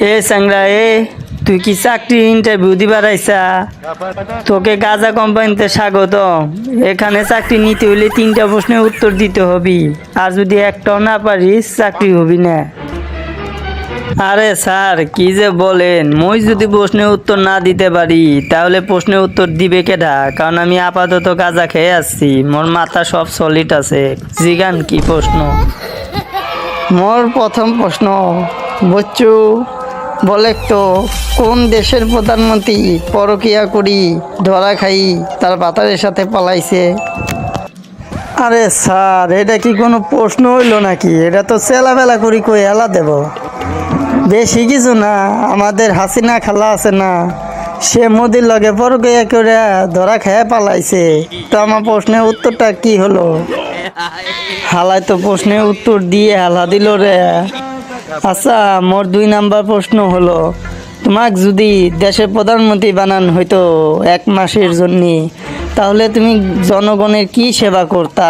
এ স্যাংরা এ, তুই কি চাকরি ইন্টারভিউ দিবার আইসা? তোকে গাজা কোম্পানিতে স্বাগত এখানে চাকরি নিতে হলে তিনটা প্রশ্নের উত্তর দিতে হবি। আর যদি একটাও না পারিস, চাকরি হবি না। আরে স্যার, কি যে বলেন? মই যদি প্রশ্নের উত্তর না দিতে পারি, তাহলে প্রশ্নের উত্তর দিবে কেডা? কারণ আমি আপাতত গাঁজা খেয়ে আসছি। মোর মাথা সব সলিড আছে। জিগান কি প্রশ্ন? মোর প্রথম প্রশ্ন, বচ্চু বলে তো, কোন দেশের প্রধানমন্ত্রী পরকিয়া করি, ধরা খাই, তার বাতারের সাথে পালাইছে? আরে স্যার, এটা কি কোনো প্রশ্ন হইল নাকি? এটা তো চেলাবেলা করি কই, এলা দেব। বেশি কিছু না, আমাদের হাসিনা খালা আছে না, সে মোদির লগে পরকিয়া করে ধরা খেয়ে পালাইছে। তো আমার প্রশ্নের উত্তরটা কি হলো? হালাই তো প্রশ্নের উত্তর দিয়ে হালা দিল রে। আচ্ছা মোর দুই নাম্বার প্রশ্ন হলো, তোমাক যদি দেশের প্রধানমন্ত্রী বানান হয়তো এক মাসের জন্য, তাহলে তুমি জনগণের কি সেবা করতা?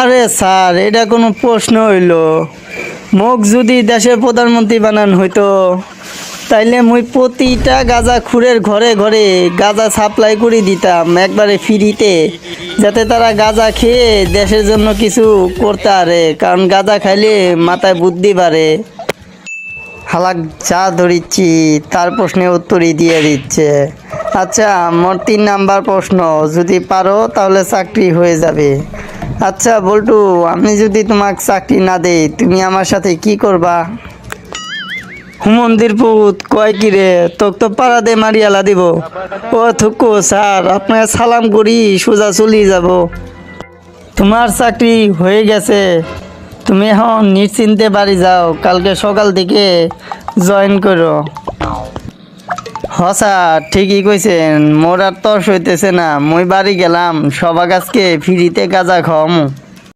আরে স্যার, এটা কোনো প্রশ্ন হইল। মোক যদি দেশের প্রধানমন্ত্রী বানান হইতো তাইলে মুই প্রতিটা গাঁজা খুরের ঘরে ঘরে গাঁজা সাপ্লাই করে দিতাম, একবারে ফ্রিতে, যাতে তারা গাঁজা খেয়ে দেশের জন্য কিছু করতে পারে কারণ গাঁজা খাইলে মাথায় বুদ্ধি বাড়ে। হালাক যা ধরিচ্ছি, তার প্রশ্নের উত্তরই দিয়ে দিচ্ছে। আচ্ছা মোর তিন নাম্বার প্রশ্ন, যদি পারো তাহলে চাকরি হয়ে যাবে। আচ্ছা বল্টু, আমি যদি তোমাকে চাকরি না দেই, তুমি আমার সাথে কি করবা? হুমন্দির পুত, কয় কি রে? তোক তো পাড়া দে মারিয়ালা দিব। ও থুকু, স্যার আপনার সালাম করি, সোজা চলি যাব। তোমার চাকরি হয়ে গেছে। তুমি এখন নিশ্চিন্তে বাড়ি যাও, কালকে সকাল থেকে জয়েন করো। হ স্যার, ঠিকই কইছেন। মোর আর তর্স হইতেছে না। মই বাড়ি গেলাম, সবা গাছকে ফ্রিতে গাঁজা খাওয়ামু।